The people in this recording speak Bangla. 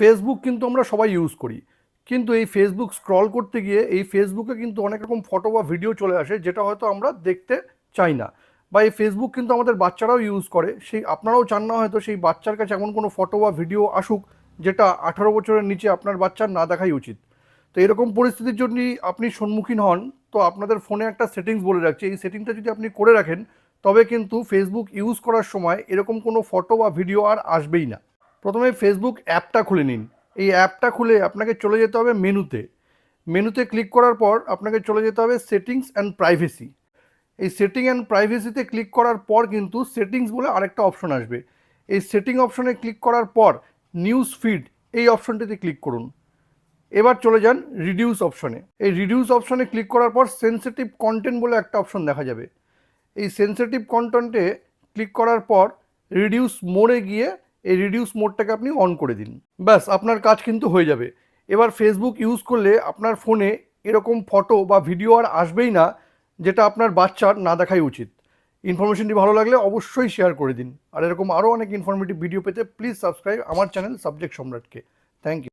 ফেসবুক কিন্তু আমরা সবাই ইউজ করি। কিন্তু এই ফেসবুক স্ক্রল করতে গিয়ে এই ফেসবুকে কিন্তু অনেক রকম ফটো বা ভিডিও চলে আসে, যেটা হয়তো আমরা দেখতে চাই না। বা এই ফেসবুক কিন্তু আমাদের বাচ্চারাও ইউজ করে। সেই আপনারাও চান না হয়তো সেই বাচ্চার কাছে এমন কোনো ফটো বা ভিডিও আসুক, যেটা আঠারো বছরের নিচে আপনার বাচ্চার না দেখাই উচিত। তো এরকম পরিস্থিতির জন্য আপনি সম্মুখীন হন। তো আপনাদের ফোনে একটা সেটিংস বলে রাখছে। এই সেটিংটা যদি আপনি করে রাখেন, তবে কিন্তু ফেসবুক ইউজ করার সময় এরকম কোনো ফটো বা ভিডিও আর আসবেই না। প্রথমে ফেসবুক অ্যাপটা খুলে নিন। এই অ্যাপটা খুলে আপনাকে চলে যেতে হবে মেনুতে। মেনুতে ক্লিক করার পর আপনাকে চলে যেতে হবে সেটিংস অ্যান্ড প্রাইভেসি এই সেটিং অ্যান্ড প্রাইভেসিতে ক্লিক করার পর কিন্তু সেটিংস বলে আরেকটা অপশন আসবে। এই সেটিং অপশনে ক্লিক করার পর নিউজ ফিড এই অপশনটিতে ক্লিক করুন। এবার চলে যান রিডিউস অপশনে। এই রিডিউস অপশনে ক্লিক করার পর সেন্সিটিভ কন্টেন্ট বলে একটা অপশন দেখা যাবে। এই সেন্সিটিভ কন্টেন্টে ক্লিক করার পর রিডিউস মোডে গিয়ে এই রিডিউস মোডটাকে আপনি অন করে দিন। ব্যাস, আপনার কাজ কিন্তু হয়ে যাবে। এবার ফেসবুক ইউজ করলে আপনার ফোনে এরকম ফটো বা ভিডিও আর আসবেই না, যেটা আপনার বাচ্চার না দেখাই উচিত। ইনফরমেশনটি ভালো লাগলে অবশ্যই শেয়ার করে দিন। আর এরকম আরও অনেক ইনফরমেটিভ ভিডিও পেতে প্লিজ সাবস্ক্রাইব আমার চ্যানেল সাবজেক্ট সম্রাটকে থ্যাংক ইউ